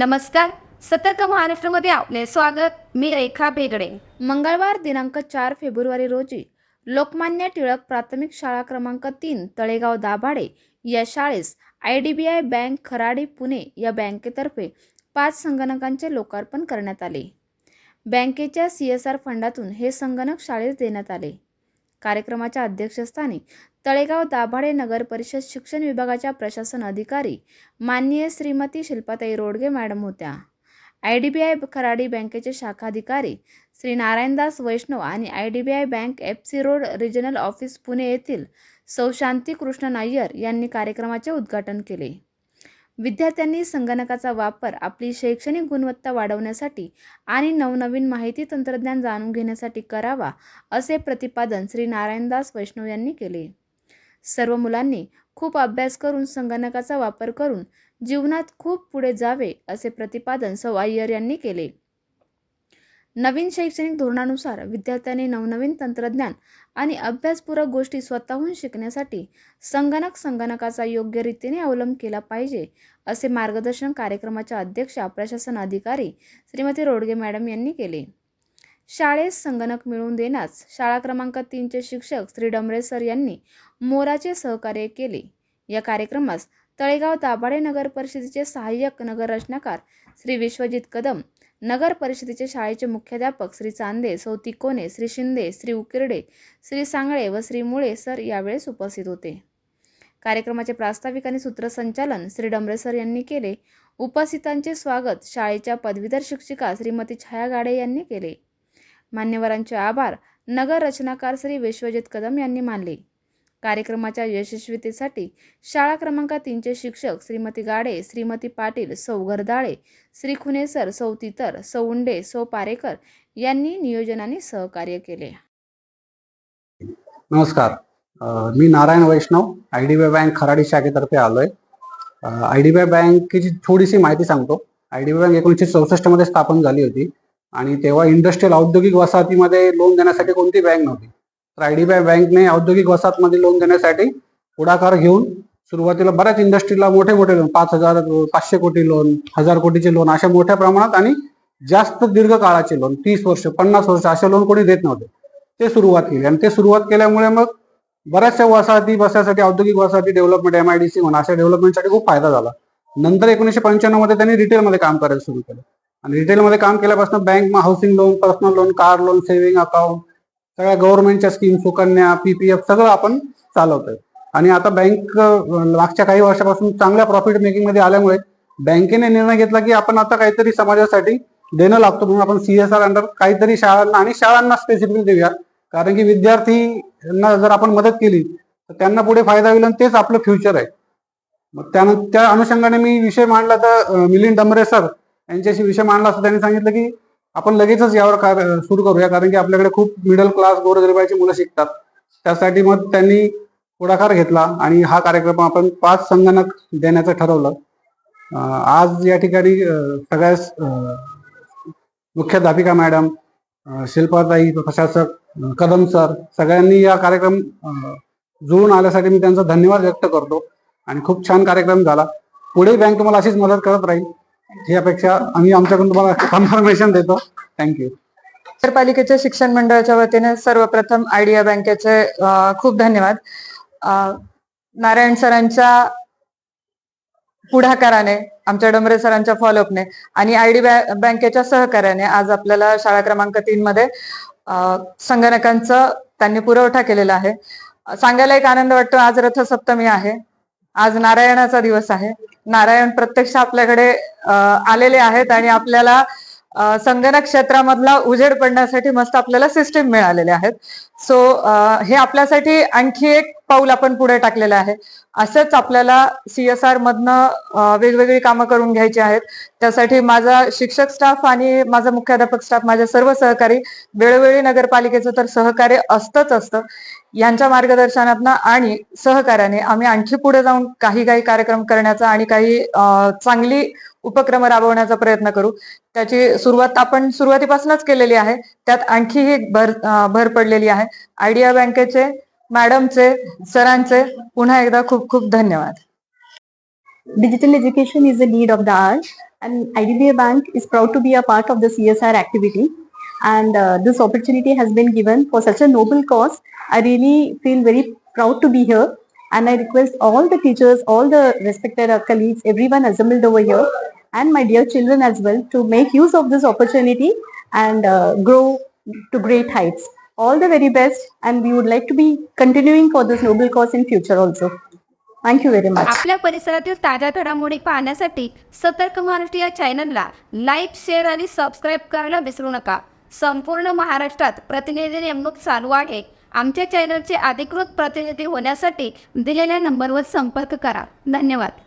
नमस्कार. सतर्क महाराष्ट्रमध्ये आपले स्वागत. मी रेखा बेगडे मंगळवार दिनांक चार फेब्रुवारी रोजी लोकमान्य टिळक प्राथमिक शाळा क्रमांक तीन तळेगाव दाभाडे या शाळेस I D B I bank Kharadi Pune या बँकेतर्फे पाच संगणकांचे लोकार्पण करण्यात आले. बँकेच्या सी एस आर फंडातून हे संगणक शाळेस देण्यात आले. कार्यक्रमाच्या अध्यक्षस्थानी तळेगाव दाभाडे नगर परिषद शिक्षण विभागाच्या प्रशासन अधिकारी माननीय श्रीमती शिल्पाताई रोडगे मॅडम होत्या. I D B I Kharadi बँकेचे शाखाधिकारी श्री नारायणदास वैष्णव आणि I D B I bank F C road regional office Pune येथील सौ शांती कृष्ण नाय्यर यांनी कार्यक्रमाचे उद्घाटन केले. विद्यार्थ्यांनी संगणकाचा वापर आपली शैक्षणिक गुणवत्ता वाढवण्यासाठी आणि नवनवीन माहिती तंत्रज्ञान जाणून घेण्यासाठी करावा असे प्रतिपादन श्री नारायणदास वैष्णव यांनी केले. सर्व मुलांनी खूप अभ्यास करून संगणकाचा वापर करून जीवनात खूप पुढे जावे असे प्रतिपादन सौ अय्यर यांनी केले. नवीन शैक्षणिक धोरणानुसार विद्यार्थ्यांनी नवनवीन तंत्रज्ञान आणि अभ्यासपूरक गोष्टी स्वतःहून शिकण्यासाठी संगणक संगणकाचा योग्य रीतीने अवलंब केला पाहिजे असे मार्गदर्शन कार्यक्रमाच्या अध्यक्षा प्रशासन अधिकारी श्रीमती रोडगे मॅडम यांनी केले. शाळेत संगणक मिळवून देण्यास शाळा क्रमांक तीनचे शिक्षक श्री डमरे सर यांनी मोराचे सहकार्य केले. या कार्यक्रमास तळेगाव दाभाडे नगर परिषदेचे सहाय्यक नगर रचनाकार श्री विश्वजित कदम नगर परिषदेचे शाळेचे मुख्याध्यापक श्री चांदे सौती कोने श्री शिंदे श्री उकिरडे श्री सांगळे व श्री मुळे सर यावेळेस उपस्थित होते. कार्यक्रमाचे प्रास्ताविक आणि सूत्रसंचालन श्री डमरे सर यांनी केले. उपस्थितांचे स्वागत शाळेच्या पदवीधर शिक्षिका श्रीमती छाया गाडे यांनी केले. मान्यवरांचे आभार नगर रचनाकार श्री विश्वजित कदम यांनी मानले. कार्यक्रमाच्या यशस्वीतेसाठी शाळा क्रमांक तीनचे शिक्षक श्रीमती गाडे श्रीमती पाटील सौघरदाळे श्री खुनेसर सौ तितर सौ उंडे सौ पारेकर यांनी नियोजनाने सहकार्य केले. नमस्कार. मी Narayan Vaishnav I D B bank Kharadi शाखेतर्फे आलोय. आय डी बी बँकेची थोडीशी माहिती सांगतो. आय डी बी बँक एकोणीसशे चौसष्टमध्ये स्थापन झाली होती आणि तेव्हा इंडस्ट्रियल औद्योगिक वसाहतीमध्ये लोन देण्यासाठी कोणती बँक नव्हती. तर आय डी बँकने औद्योगिक वसाहतमध्ये लोन देण्यासाठी पुढाकार घेऊन सुरुवातीला बऱ्याच इंडस्ट्रीला मोठे मोठे लोन पाच हजार पाचशे कोटी लोन हजार कोटीचे लोन अशा मोठ्या प्रमाणात आणि जास्त दीर्घ काळाचे लोन तीस वर्ष पन्नास वर्ष असे लोन कोणी देत नव्हते. ते सुरुवात केली आणि ते सुरुवात केल्यामुळे मग बऱ्याचशा वसाहती बसायसाठी औद्योगिक वसाहती development M I D C म्हणा अशा डेव्हलपमेंटसाठी खूप फायदा झाला. नंतर एकोणीशे पंच्याण्णवमध्ये त्यांनी रिटेलमध्ये काम करायला सुरू केलं. आणि रिटेलमध्ये काम केल्यापासून bank housing loan personal loan car loan saving account सगळ्या गव्हर्नमेंटच्या स्कीम सुकन्या पीपीएफ सगळं आपण चालवतोय. आणि आता बँक मागच्या काही वर्षापासून चांगल्या प्रॉफिट मेकिंगमध्ये आल्यामुळे बँकेने निर्णय घेतला की आपण आता काहीतरी समाजासाठी देणं लागतो म्हणून आपण सीएसआर अंडर काहीतरी शाळांना आणि शाळांना स्पेसिफिक देऊया. कारण की विद्यार्थींना जर आपण मदत केली तर त्यांना पुढे फायदा होईल आणि तेच आपलं फ्युचर आहे. मग त्यानं त्या अनुषंगाने मी विषय मांडला तर मिलिंद डमरे सर यांच्याशी विषय मांडला असता त्यांनी सांगितलं की आपण लगेचच यावर कार्य सुरू करूया कारण की आपल्याकडे खूप मिडल क्लास गोरगरिबाची मुलं शिकतात. त्यासाठी मग त्यांनी पुढाकार घेतला आणि हा कार्यक्रम आपण पाच संगणक देण्याचं ठरवलं. आज या ठिकाणी सगळ्याच मुख्याध्यापिका मॅडम शिल्पाताई प्रशासक कदम सर सगळ्यांनी या कार्यक्रम जुळून आल्यासाठी मी त्यांचा धन्यवाद व्यक्त करतो. आणि खूप छान कार्यक्रम झाला. पुढे बँक तुम्हाला अशीच मदत करत राहील. यापेक्षा आम्ही आमच्याकडून तुम्हाला कन्फर्मेशन देतो. थँक्यू नगरपालिकेच्या शिक्षण मंडळाच्या वतीने सर्वप्रथम आयडिया बँकेचे खूप धन्यवाद. नारायण सरांच्या पुढाकाराने आमच्या डोंबरे सरांच्या फॉलोअपने आणि आयडी बँकेच्या सहकार्याने आज आपल्याला शाळा क्रमांक तीन मध्ये संगणकांचं त्यांनी पुरवठा केलेला आहे. सांगायला एक आनंद वाटतो आज रथसप्तमी आहे. आज नारायणाचा दिवस आहे. नारायण प्रत्यक्ष आपल्याकडे आलेले आहेत आणि आपल्याला संगणक क्षेत्रामधला उजेड पडण्यासाठी मस्त आपल्याला सिस्टीम मिळालेल्या आहेत. सो हे आपल्यासाठी आणखी एक पाऊल आपण पुढे टाकलेलं आहे. असंच आपल्याला सीएसआर मधनं वेगवेगळी कामं करून घ्यायची आहेत. त्यासाठी माझा शिक्षक स्टाफ आणि माझा मुख्याध्यापक स्टाफ माझ्या सर्व सहकारी वेळोवेळी नगरपालिकेचं तर सहकार्य असतंच असतं. यांच्या मार्गदर्शनातनं आणि सहकार्याने आम्ही आणखी पुढे जाऊन काही काही कार्यक्रम करण्याचा आणि काही चांगली उपक्रम राबवण्याचा प्रयत्न करू. त्याची सुरुवात आपण सुरुवातीपासूनच केलेली आहे. त्यात आणखीही भर भर पडलेली आहे. आयडिया बँकेचे मॅडमचे सरांचे पुन्हा एकदा खूप खूप धन्यवाद Digital education is the need of the hour. And IDBI Bank is proud to be a part of the CSR activity. And uh, this opportunity has been given for such a noble cause. I really feel very proud to be here. And I request all the teachers, all the respected uh, colleagues, everyone assembled over here, and my dear children as well, to make use of this opportunity and uh, grow to great heights. All the very best, and we would like to be continuing for this noble cause in future also. Thank you very much. आपल्या परिसरातील ताज्या घडामोडी पाहण्यासाठी सतर्क महाराष्ट्र या चॅनलला like share आणि subscribe करायला विसरू नका संपूर्ण महाराष्ट्रात प्रतिनिधी नेमणूक चालू आहे आमच्या चॅनलचे अधिकृत प्रतिनिधी होण्यासाठी दिलेल्या नंबरवर संपर्क करा धन्यवाद